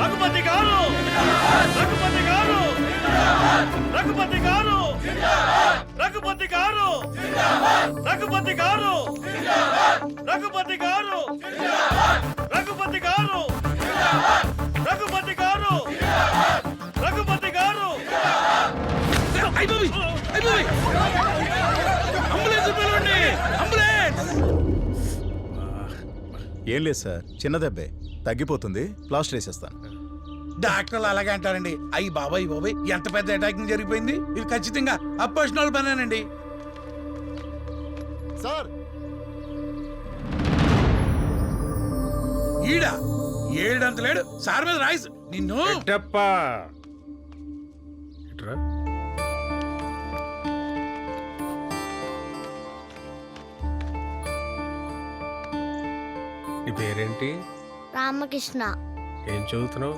రఘుపతి గారు! రఘుపతి గారు! రఘుపతి గారు! రఘుపతి గారు! రఘుపతి గారు! రఘుపతి గారు! రఘుపతి గారు! రఘుపతి గారు! రఘుపతి గారు! అయిపోయి అయిపోయి అంబులెన్స్ పిలవండి! అంబులెన్స్! ఏం లేదు సార్ చిన్న దెబ్బే. తగ్గిపోతుంది. ప్లాస్టర్ వేసేస్తాను. డాక్టర్లు అలాగే అంటారండి అయ్యి బాబాయ్ బాబాయ్ ఎంత పెద్ద అటాకింగ్ జరిగిపోయింది? ఇది ఖచ్చితంగా అపోషనల్ పనేనండి. సార్! ఈడ? ఏడంత లేడు. సార్ మీద రాయిస్. నిన్ను. నీ పేరేంటి? రామకృష్ణ. ఏం చదువుతున్నావు?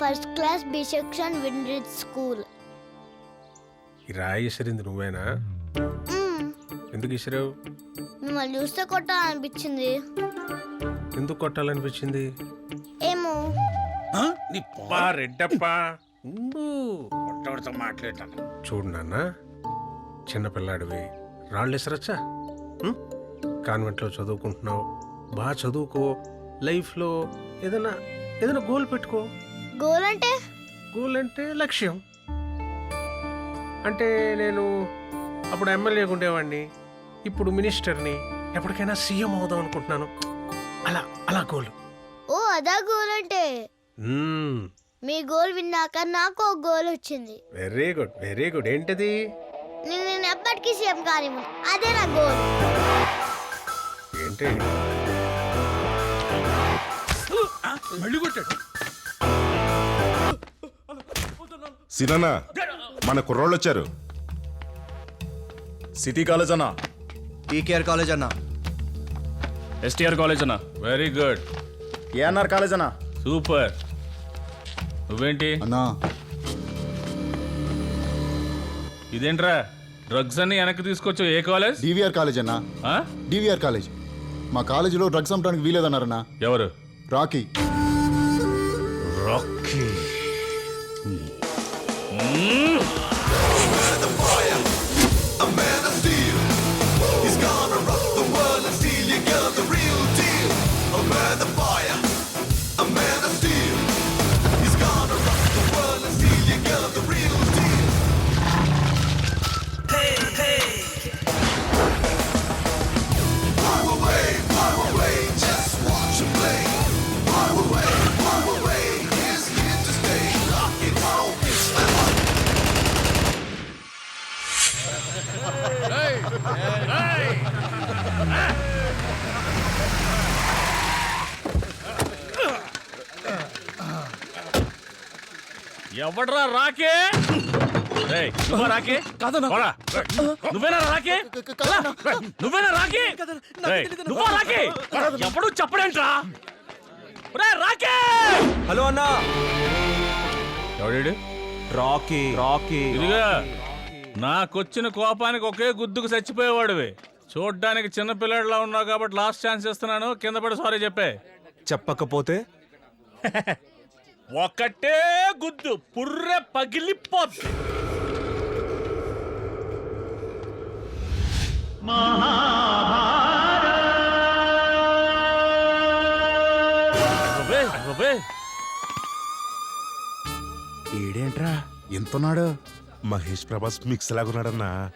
ఫస్ట్ క్లాస్ బి సెక్షన్ విండ్రిడ్ స్కూల్. ఈ రాయి నువ్వేనా? ఎందుకు విసిరావు మిమ్మల్ని చూస్తే కొట్టాలనిపించింది. ఎందుకు కొట్టాలనిపించింది? ఏమో. ఆ? నీ బా రెడ్డప్ప. మాట్లాడతాను. చూడు నాన్న చిన్నపిల్లాడివి రాళ్ళు విసరచ్చా కాన్వెంట్లో చదువుకుంటున్నావు. బాగా చదువుకో. లైఫ్లో ఏదైనా ఏదైనా గోల్ పెట్టుకో. గోల్ అంటే? గోల్ అంటే లక్ష్యం. అంటే నేను అప్పుడు ఎమ్మెల్యేగా ఉండేవాడిని. ఇప్పుడు మినిస్టర్ని. ఎప్పటికైనా సీఎం అవుదాం అనుకుంటున్నాను. అలా అలా గోల్ ఓ అదా గోల్ అంటే? మీ గోల్ విన్నాక నాకు ఒక గోల్ వచ్చింది. వెరీ గుడ్ వెరీ గుడ్ ఏంటిది? నేను ఎప్పటికీ సీఎం కానీ అదే నా గోల్ ఏంటి? మళ్ళీ కొట్టాడు. సినన్న మన కుర్రోళ్ళు వచ్చారు. సిటీ కాలేజ్ అన్నా? టీకేఆర్ కాలేజ్ అన్న. ఎస్టీఆర్ కాలేజ్ అన్న? వెరీ గుడ్ ఏఎన్ఆర్ కాలేజ్ అన్నా? సూపర్ నువ్వేంటి? అన్నా. ఇదేంట్రా? డ్రగ్స్ అన్ని వెనక్కి తీసుకొచ్చావు ఏ కాలేజ్? డివిఆర్ కాలేజ్ అన్న. ఆ? DVR college. మా కాలేజీలో డ్రగ్స్ అమ్మడానికి వీలేదన్నారన్నా. ఎవరు? Rocky Rocky 嗯。ఎవడ్రా రాకే? రాకే? పోరా. నువ్వేనా రాకే? నువ్వేనా రాకే? నువ్వా రాకే? ఎప్పుడు చెప్పడేంట్రా? రాకే! హలో అన్నా. రాకీ. రాకీ. ఇదిగా. నాకొచ్చిన కోపానికి ఒకే గుద్దుకు చచ్చిపోయేవాడివి. చూడ్డానికి చిన్న పిల్లాడిలా ఉన్నావు కాబట్టి లాస్ట్ ఛాన్స్ ఇస్తున్నాను. కింద పడి సారీ చెప్పే. చెప్పకపోతే? ఒకటే గుద్దు. పుర్రె పగిలిపోద్ది. బాబోయ్. ఈడేంట్రా? ఎంతున్నాడు మహేష్ ప్రభాస్ మిక్స్ లాగున్నాడన్నా.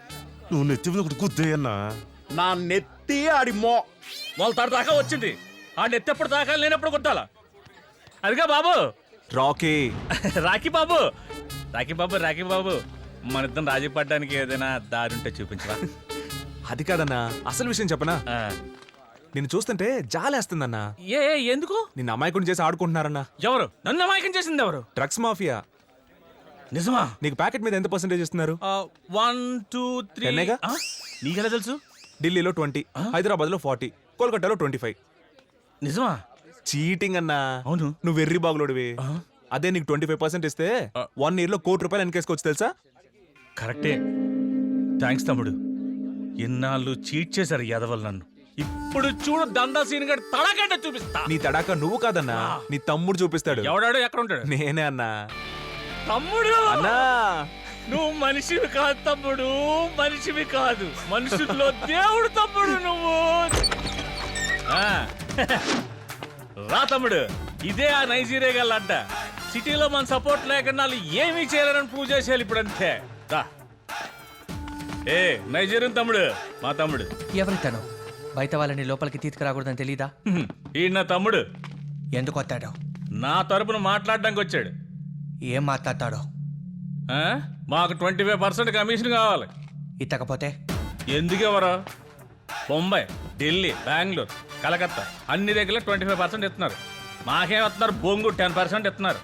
నువ్వు నెత్తి మీద ఒకటి గుద్దేయన్నా. నా నెత్తి ఆడి మో. వాళ్ళ తాడు దాకా వచ్చింది. ఆ నెత్తెప్పుడు దాకా లేనప్పుడు కొట్టాలా? అదిగా బాబు. రాకీ. రాఖీ బాబు. రాఖీ బాబు రాఖీ బాబు. మన ఇద్దరం రాజీ పడడానికి ఏదైనా దారి ఉంటే చూపించవా? అది కాదన్నా అసలు విషయం చెప్పనా? ఆ. నిన్ను చూస్తుంటే జాలేస్తుందన్నా. ఏ ఏ, ఎందుకు? నిన్న అమాయకుని చేసి ఆడుకుంటున్నారన్నా. ఎవరు? నన్ను అమాయకం చేసింది ఎవరు? Drugs mafia. నిజమా? నీకు ప్యాకెట్ మీద ఎంత పర్సెంటేజ్ ఇస్తున్నారు? వన్ టూ త్రీ ఎన్నేగా? నీకెలా తెలుసు? ఢిల్లీలో ట్వంటీ హైదరాబాద్లో ఫార్టీ కోల్కతాలో ట్వంటీ ఫైవ్ నిజమా? చీటింగ్ అన్నా. అవును. నువ్వు వెర్రి బాగులోడివి. అదే నీకు ట్వంటీ ఫైవ్ పర్సెంట్ ఇస్తే వన్ ఇయర్లో కోటి రూపాయలు వెనకేసుకోవచ్చు తెలుసా? కరెక్టే. థ్యాంక్స్ తమ్ముడు. ఇన్నాళ్ళు చీట్ చేశారు యాదవల్ నన్ను. ఇప్పుడు చూడు దందా సీన్ గడి తడకంటే చూపిస్తా. నీ తడాక నువ్వు కాదన్నా నీ తమ్ముడు చూపిస్తాడు. ఎవడాడు ఎక్కడ ఉంటాడు? నేనే అన్నా. తమ్ముడు! అన్నా! నువ్వు మనిషివి కాదు తమ్ముడు మనిషివి కాదు. మనుషుల్లో దేవుడు తమ్ముడు నువ్వు. ఆ, రా తమ్ముడు ఇదే ఆ నైజీరియా గల్లంట సిటీలో మన సపోర్ట్ లేకుండా వాళ్ళు ఏమీ చేయలేరని ప్రూవ్ చేసేయాలి ఇప్పుడు అంతే. రా. ఏ నైజీరియన్ తమ్ముడు మా తమ్ముడు. ఎవరి తను బయట వాళ్ళని లోపలికి తీసుకురాకూడదని తెలీదా? ఈ నా తమ్ముడు. ఎందుకు వస్తాడో? నా తరపున మాట్లాడడానికి వచ్చాడు. ఏం మాట్లాడతాడో? ఆ? మాకు ట్వంటీ ఫైవ్ పర్సెంట్ కమిషన్ కావాలి. ఇతకపోతే ఎందుకు ఎవరు? బొంబాయి ఢిల్లీ బెంగళూరు కలకత్తా అన్ని దగ్గర ట్వంటీ ఫైవ్ పర్సెంట్ ఇస్తున్నారు. మాకేం ఇస్తున్నారు? బొంగు టెన్ పర్సెంట్ ఇస్తున్నారు.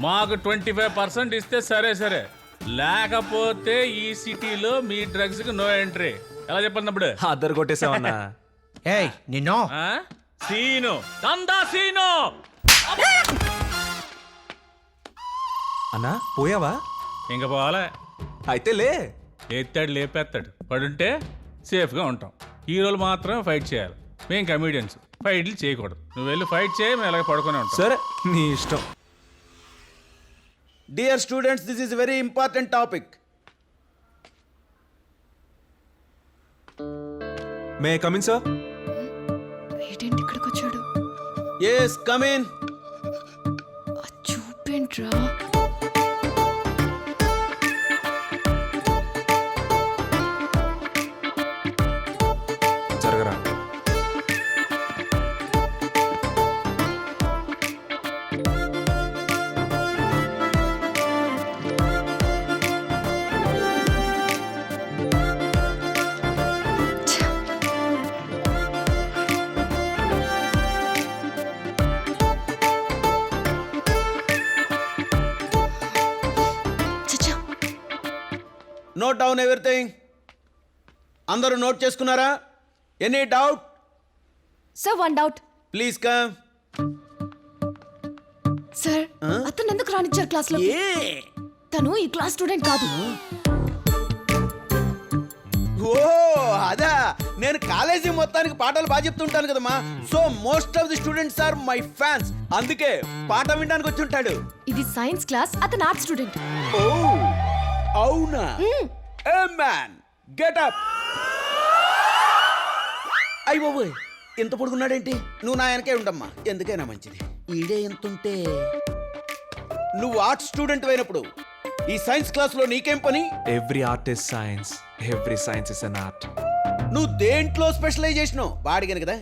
మాకు ట్వంటీ ఫైవ్ పర్సెంట్ ఇస్తే సరే సరే. లేకపోతే ఈ సిటీలో మీ డ్రగ్స్కి నో ఎంట్రీ. ఎలా చెప్పన్నప్పుడు అద్దరు కొట్టేసావన్నా. ఏయ్ నిన్నో? ఆ? సీను. దందా సీను! అన్నా పోయావా? ఇంక పోవాలా? అయితే లే. ఎత్తాడు లేపేస్తాడు. పడుంటే సేఫ్గా ఉంటాం. హీరోలు మాత్రమే ఫైట్ చేయాలి. మేము కమీడియన్స్. ఫైట్లు చేయకూడదు. నువ్వు వెళ్ళి ఫైట్ చేయి మేము ఇలాగ పడుకునే ఉంటాం. సరే నీ ఇష్టం. Students, this is a very important topic. May come in sir ఏంటండి ఇక్కడికి వచ్చాడు? Yes, come in. ఆ చూపేంట్రా? Note down everything. అందరూ నోట్ చేసుకున్నారా? Any doubt? Sir one doubt please come sir అతను ఎందుకు రానిచ్చారు క్లాస్లో తను ఈ క్లాస్ స్టూడెంట్ కాదు. ఓ అదా. నేను కాలేజీ మొత్తానికి పాటలు బాగా చెప్తుంటాను కదమ్మా. So most of the students are my fans అందుకే పాట వినడానికి వచ్చి ఉంటాడు. ఇది సైన్స్ క్లాస్ అతను ఆర్ట్ స్టూడెంట్ ఓ అవునా? A man get up. అయ్య బాబోయ్ ఎంత పొడుగున్నాడేంటి? నువ్వు నా వెనకే ఉండమ్మా ఎందుకైనా మంచిది. ఈడే ఎంతుంటే? నువ్వు ఆర్ట్ స్టూడెంట్ అయినప్పుడు ఈ సైన్స్ క్లాస్లో నీకేం పని? Every art is science every science is an art నువ్వు దేంట్లో స్పెషలైజేషన్? వాడిగాను కదా.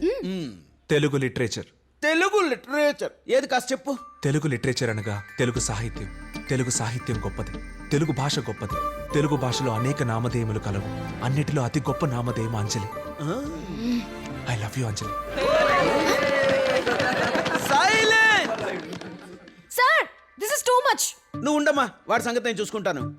తెలుగు లిటరేచర్. తెలుగు లిటరేచర్. ఏది కాస్త చెప్పు. తెలుగు లిటరేచర్ అనగా తెలుగు సాహిత్యం. తెలుగు సాహిత్యం గొప్పది. తెలుగు భాష గొప్పది. తెలుగు భాషలో అనేక నామధేయములు కలవు. అన్నిటిలో అతి గొప్ప నామధేయం Anjali. I love you Anjali. Silent! Sir this is too much నువ్వు ఉండమ్మా వాడి సంగతి నేను చూసుకుంటాను.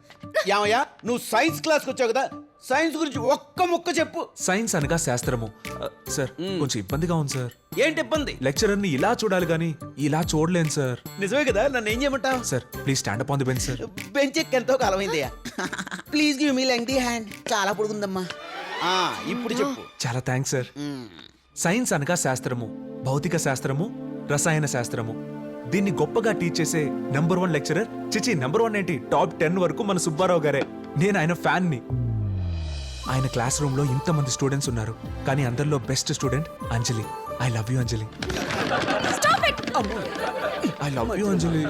యామయ్యా నువ్వు సైన్స్ క్లాస్కి వచ్చావు కదా సైన్స్ గురించి ఒక్క ముక్క చెప్పు. సైన్స్ అనగా శాస్త్రము. ఆ, సార్ కొంచెం ఇబ్బందిగా ఉంది సార్. ఏంటి ఇబ్బంది? లెక్చరర్ని ఇలా చూడాలి కానీ ఇలా చూడలేను సార్. నిజమే కదా నన్ను ఏం చేయమంటావు? Sir please stand up on the bench sir. Bench ఎక్కి ఎంతో కాలమైందయ్యా please give me lengthy hand చాలా పొడుగుందమ్మా. ఆ ఇప్పుడు చెప్పు. చాలా థ్యాంక్స్ సార్. సైన్స్ అనగా శాస్త్రము భౌతిక శాస్త్రము రసాయన శాస్త్రము. దీన్ని గొప్పగా టీచ్ చేసే నెంబర్ వన్ లెక్చరర్ చిచి నెంబర్ వన్ ఏంటి? టాప్ టెన్ వరకు మన సుబ్బారావు గారే. నేను ఆయన ఫ్యాన్ని. ఆయన క్లాస్ రూమ్లో ఇంతమంది స్టూడెంట్స్ ఉన్నారు. కానీ అందరిలో best student Anjali. I love you Anjali. I love you Anjali.